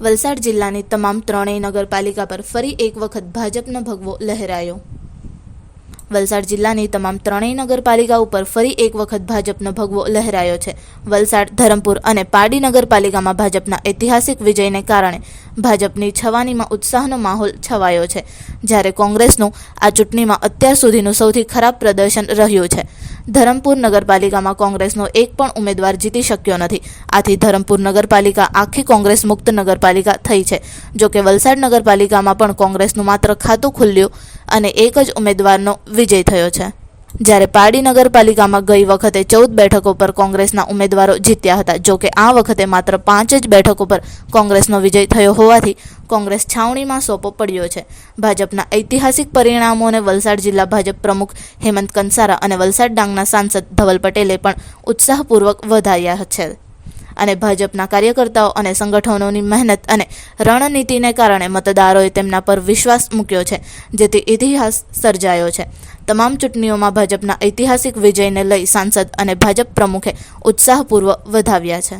વલસાડ જિલ્લાની તમામ ત્રણેય નગરપાલિકા પર ફરી એક વખત ભાજપનો ભગવો લહેરાયો. વલસાડ જિલ્લાની તમામ ત્રણેય નગરપાલિકા ઉપર ફરી એક વખત ભાજપનો ભગવો લહેરાયો છે. વલસાડ, ધરમપુર અને પારડી નગરપાલિકામાં ભાજપના ઐતિહાસિક વિજયને કારણે ભાજપની છવાનીમાં ઉત્સાહનો માહોલ છવાયો છે. જ્યારે કોંગ્રેસનું આ ચૂંટણીમાં અત્યાર સુધીનું સૌથી ખરાબ પ્રદર્શન રહ્યું છે. ધરમપુર નગરપાલિકામાં કોંગ્રેસનો એક પણ ઉમેદવાર જીતી શક્યો નથી. આથી ધરમપુર નગરપાલિકા આખી કોંગ્રેસ મુક્ત નગરપાલિકા થઈ છે. જો કે વલસાડ નગરપાલિકામાં પણ કોંગ્રેસનું માત્ર ખાતું ખુલ્યું અને એક જ ઉમેદવારનો વિજય થયો છે. જ્યારે પારડી નગરપાલિકામાં ગઈ વખતે ચૌદ બેઠકો પર કોંગ્રેસના ઉમેદવારો જીત્યા હતા. જોકે આ વખતે માત્ર પાંચ જ બેઠકો પર કોંગ્રેસનો વિજય થયો હોવાથી કોંગ્રેસ છાવણીમાં સોંપો પડ્યો છે. ભાજપના ઐતિહાસિક પરિણામોને વલસાડ જિલ્લા ભાજપ પ્રમુખ હેમંત કંસારા અને વલસાડ ડાંગના સાંસદ ધવલ પટેલે પણ ઉત્સાહપૂર્વક વધાર્યા છે. અને ભાજપના કાર્યકર્તાઓ અને સંગઠનોની મહેનત અને રણનીતિને કારણે મતદારોએ તેમના પર વિશ્વાસ મૂક્યો છે, જેથી ઇતિહાસ સર્જાયો છે. તમામ ચૂંટણીઓમાં ભાજપના ઐતિહાસિક વિજયને લઈ સાંસદ અને ભાજપ પ્રમુખે ઉત્સાહપૂર્વક વધાવ્યા છે.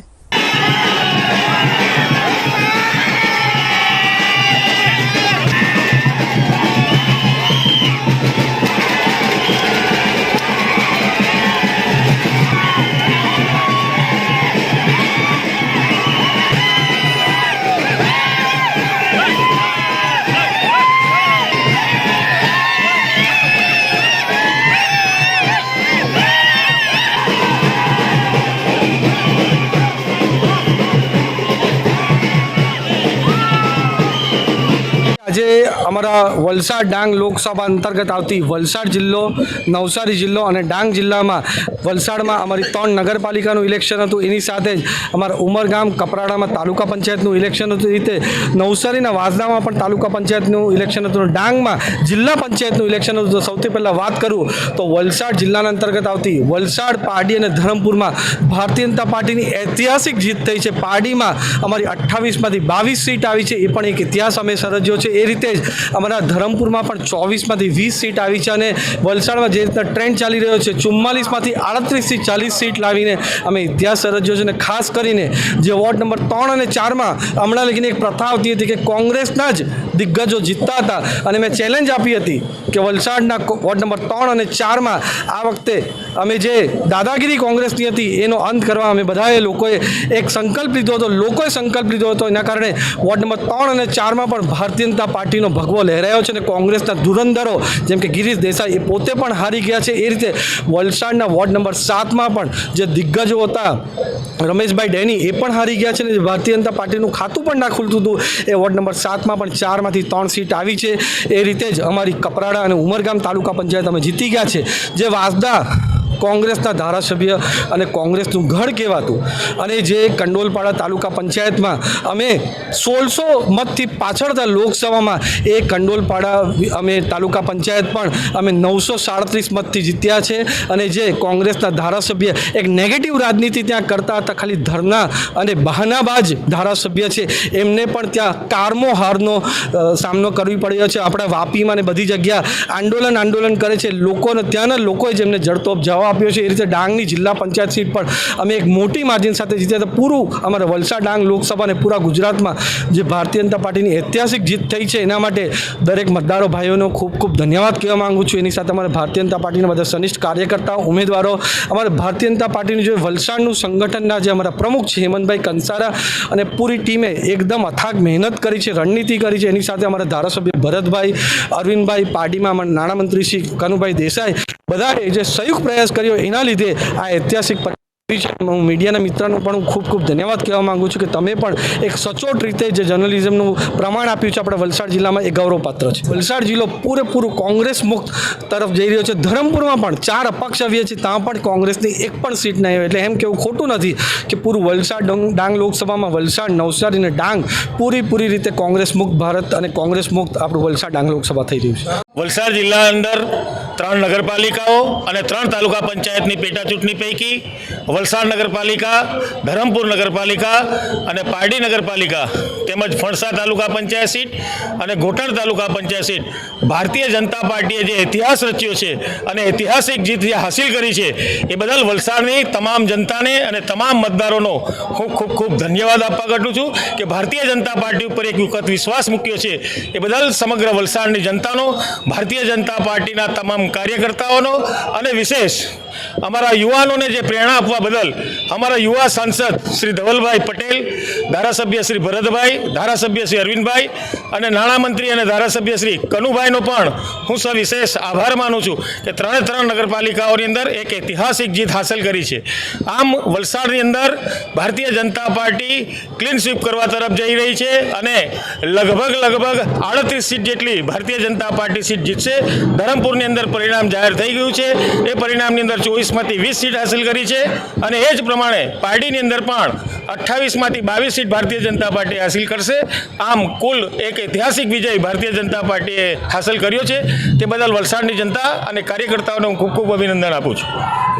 આજે અમારા વલસાડ ડાંગ લોકસભા અંતર્ગત આવતી વલસાડ જિલ્લો, નવસારી જિલ્લો અને ડાંગ જિલ્લામાં વલસાડમાં અમારી ત્રણ નગરપાલિકાનું ઇલેક્શન હતું. એની સાથે જ અમારા ઉમરગામ, કપરાડામાં તાલુકા પંચાયતનું ઇલેક્શન હતું. રીતે નવસારીના વાસદામાં પણ તાલુકા પંચાયતનું ઇલેક્શન હતું. ડાંગમાં જિલ્લા પંચાયતનું ઇલેક્શન હતું. સૌથી પહેલાં વાત કરું તો વલસાડ જિલ્લાના અંતર્ગત આવતી વલસાડ, પારડી અને ધરમપુરમાં ભારતીય જનતા પાર્ટીની ઐતિહાસિક જીત થઈ છે. પારડીમાં અમારી અઠ્ઠાવીસમાંથી બાવીસ સીટ આવી છે. એ પણ એક ઇતિહાસ અમે સર્જ્યો છે. એ રીતે જ અમારા ધરમપુરમાં પણ ચોવીસમાંથી વીસ સીટ આવી છે અને વલસાડમાં જે રીતના ટ્રેન્ડ ચાલી રહ્યો છે, ચુમ્માલીસમાંથી આડત્રીસથી ચાલીસ સીટ લાવીને અમે ઇતિહાસ સર્જ્યો છે અને ખાસ કરીને જે વોર્ડ નંબર ત્રણ અને ચારમાં હમણાં લગીને એક પ્રથા આવતી હતી કે કોંગ્રેસના જ દિગ્ગજો જીતતા હતા અને મેં ચેલેન્જ આપી હતી કે વલસાડના વોર્ડ નંબર ત્રણ અને ચારમાં આ વખતે અમે જે દાદાગીરી કોંગ્રેસની હતી, એનો અંત કરવા અમે બધાએ લોકોએ એક સંકલ્પ લીધો હતો, લોકોએ સંકલ્પ લીધો હતો. એના કારણે વોર્ડ નંબર ત્રણ અને ચારમાં પણ ભારતીય જનતા પાર્ટીનો ભગવો લહેરાયો છે અને કોંગ્રેસના ધુરંધરો, જેમ કે ગિરીશ દેસાઈ, એ પોતે પણ હારી ગયા છે. એ રીતે વલસાડના વોર્ડ નંબર સાતમાં પણ જે દિગ્ગજો હતા, રમેશભાઈ ડેની, એ પણ હારી ગયા છે અને ભારતીય જનતા પાર્ટીનું ખાતું પણ ના ખુલતું હતું, એ વોર્ડ નંબર સાતમાં પણ ચારમાંથી ત્રણ સીટ આવી છે. એ રીતે જ અમારી કપરાડા અને ઉમરગામ તાલુકા પંચાયત અમે જીતી ગયા છે. જે વાસદા કોંગ્રેસના ધારાસભ્ય અને કોંગ્રેસનું ગઢ કહેવાતું. અને જે કંડોલપાડા તાલુકા પંચાયતમાં અમે સોળસો મતથી પાછળતા લોકસભામાં એ કંડોલપાડા અમે તાલુકા પંચાયત પણ અમે નવસો સાડત્રીસ મતથી જીત્યા છે. અને જે કોંગ્રેસના ધારાસભ્ય એક નેગેટિવ રાજનીતિ ત્યાં કરતા હતા, ખાલી ધરના અને બહાનાબાજ ધારાસભ્ય છે. એમને પણ ત્યાં કારમો હારનો સામનો કરવી પડ્યો છે. આપણા વાપીમાં ને બધી જગ્યા આંદોલન આંદોલન કરે છે. લોકોને ત્યાંના લોકોએ જેમને જડતોપ જવાબ આપ્યો છે એ રીતે ડાંગની જિલ્લા પંચાયત સીટ પણ અમે એક મોટી માર્જિન સાથે જીત્યા હતા. પૂરું અમારા વલસાડ ડાંગ લોકસભા અને પૂરા ગુજરાતમાં જે ભારતીય જનતા પાર્ટીની ઐતિહાસિક જીત થઈ છે એના માટે દરેક મતદારો ભાઈઓનો ખૂબ ખૂબ ધન્યવાદ કહેવા માંગુ છું. એની સાથે અમારા ભારતીય જનતા પાર્ટીના બધા સનિષ્ઠ કાર્યકર્તાઓ, ઉમેદવારો, અમારા ભારતીય જનતા પાર્ટીનું જે વલસાડનું સંગઠનના જે અમારા પ્રમુખ છે હેમંતભાઈ કંસારા અને પૂરી ટીમે એકદમ અથાગ મહેનત કરી છે, રણનીતિ કરી છે. એની સાથે અમારા ધારાસભ્ય ભરતભાઈ, અરવિંદભાઈ પાર્ટીમાં અમારા નાણામંત્રી શ્રી કનુભાઈ દેસાઈ બધાએ જે સંયુક્ત પ્રયાસ કર્યો એના લીધે આ ઐતિહાસિક હું મીડિયાના મિત્રનો પણ હું ખૂબ ખૂબ ધન્યવાદ કહેવા માંગુ છું કે તમે પણ એક સચોટ રીતે જે જર્નલિઝમનું પ્રમાણ આપ્યું છે, આપણા વલસાડ જિલ્લામાં એ ગૌરવપાત્ર છે. વલસાડ જિલ્લો પૂરેપૂરું કોંગ્રેસ મુક્ત તરફ જઈ રહ્યો છે. ધરમપુરમાં પણ ચાર અપક્ષ આવ્યા છે, ત્યાં પણ કોંગ્રેસની એક પણ સીટ નહીં આવે. એટલે એમ કેવું ખોટું નથી કે પૂરું વલસાડ ડંગ- લોકસભામાં વલસાડ, નવસારી અને ડાંગ પૂરી રીતે કોંગ્રેસ મુક્ત ભારત અને કોંગ્રેસ મુક્ત આપણું વલસાડ ડાંગ લોકસભા થઈ રહ્યું છે. વલસાડ જિલ્લા અંદર ત્રણ નગરપાલિકાઓ અને ત્રણ તાલુકા પંચાયતની પેટા ચૂંટણી પૈકી વલસાડ નગરપાલિકા, ધરમપુર નગરપાલિકા અને પારડી નગરપાલિકા તેમજ ફણસા તાલુકા પંચાયત સીટ અને ઘોટણ તાલુકા પંચાયત સીટ ભારતીય જનતા પાર્ટીએ જે ઇતિહાસ રચ્યો છે અને ઐતિહાસિક જીત જે હાસિલ કરી છે એ બદલ વલસાડની તમામ જનતાને અને તમામ મતદારોનો ખૂબ ખૂબ ખૂબ ધન્યવાદ આપવા ઘટું છું કે ભારતીય જનતા પાર્ટી ઉપર એક વખત વિશ્વાસ મૂક્યો છે એ બદલ સમગ્ર વલસાડની જનતાનો, ભારતીય જનતા પાર્ટીના તમામ કાર્યકર્તાઓનો અને વિશેષ અમારા યુવાનોને જે પ્રેરણા આપવા બદલ અમારા યુવા સાંસદ શ્રી ધવલભાઈ પટેલ, ધારાસભ્ય શ્રી ભરતભાઈ, ધારાસભ્ય શ્રી અરવિંદભાઈ અને નાણામંત્રી અને ધારાસભ્ય શ્રી કનુભાઈનો પણ હું સવિશેષ આભાર માનું છું કે ત્રણે ત્રણ નગરપાલિકાઓની અંદર એક ઐતિહાસિક જીત હાંસલ કરી છે. આમ વલસાડની અંદર Bharatiya Janata party clean sweep કરવા તરફ જઈ રહી છે અને લગભગ લગભગ આડત્રીસ સીટ જેટલી ભારતીય જનતા પાર્ટી સીટ જીતશે. ધરમપુરની અંદર પરિણામ જાહેર થઈ ગયું છે. એ પરિણામની અંદર ચોવીસમાંથી વીસ સીટ હાંસલ કરી છે અને એ જ પ્રમાણે પાર્ટીની અંદર પણ અઠ્ઠાવીસમાંથી બાવીસ સીટ ભારતીય જનતા પાર્ટી હાસિલ કરશે. આમ કુલ એક ઐતિહાસિક વિજય ભારતીય જનતા પાર્ટીએ હાંસલ કર્યો છે. તે બદલ વલસાડની જનતા અને કાર્યકર્તાઓને હું ખૂબ ખૂબ અભિનંદન આપું છું.